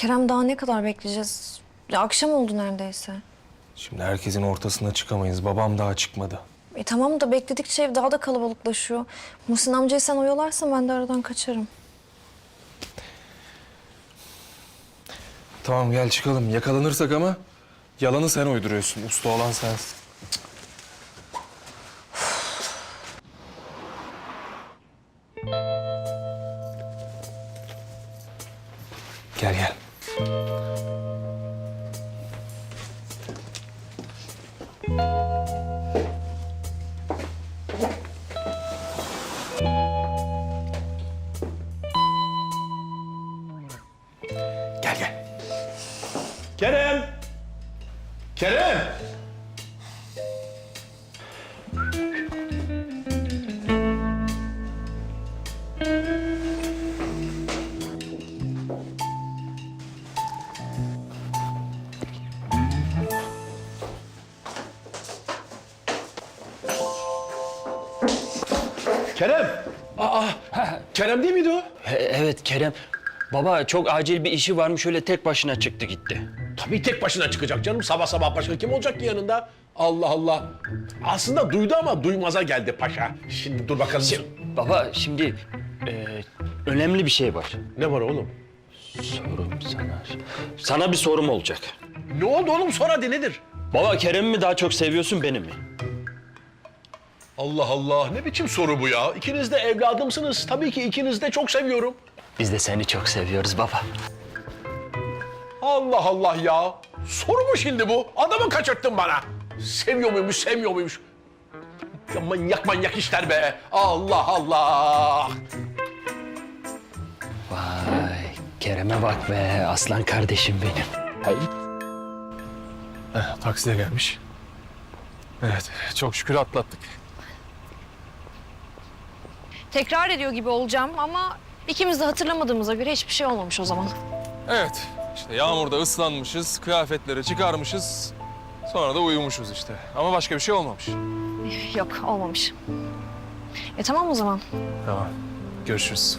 Kerem daha ne kadar bekleyeceğiz? Ya akşam oldu neredeyse. Şimdi herkesin ortasına çıkamayız. Babam daha çıkmadı. E tamam da bekledikçe ev daha da kalabalıklaşıyor. Muhsin amcayı sen oyalarsan ben de aradan kaçarım. Tamam gel çıkalım. Yakalanırsak ama yalanı sen uyduruyorsun. Usta olan sensin. Gel gel. Gel gel. Kerem! Kerem! Kerem! Aa, Kerem değil miydi o? E- Evet Kerem. Baba çok acil bir işi varmış öyle tek başına çıktı gitti. Tabii tek başına çıkacak canım. Sabah sabah başka kim olacak ki yanında? Allah Allah. Aslında duydu ama duymaza geldi paşa. Şimdi dur bakalım. Baba şimdi e, önemli bir şey var. Ne var oğlum? Sorum sana. Sana bir sorum olacak. Ne oldu oğlum? Sor hadi nedir? Baba Kerem'i mi daha çok seviyorsun beni mi? Allah Allah. Ne biçim soru bu ya? İkiniz de evladımsınız. Tabii ki ikiniz de çok seviyorum. Biz de seni çok seviyoruz baba. Allah Allah ya. Soru mu şimdi bu? Adamı kaçırttın bana. Seviyor muymuş, sevmiyor muymuş? Ya manyak manyak işler be. Allah Allah. Vay Kerem'e bak be aslan kardeşim benim. Heh, taksi de gelmiş. Evet, çok şükür atlattık. Tekrar ediyor gibi olacağım ama ikimiz de hatırlamadığımıza göre hiçbir şey olmamış o zaman. Evet, işte yağmurda ıslanmışız, kıyafetleri çıkarmışız. Sonra da uyumuşuz işte. Ama başka bir şey olmamış. Yok olmamış. E tamam o zaman. Tamam, görüşürüz.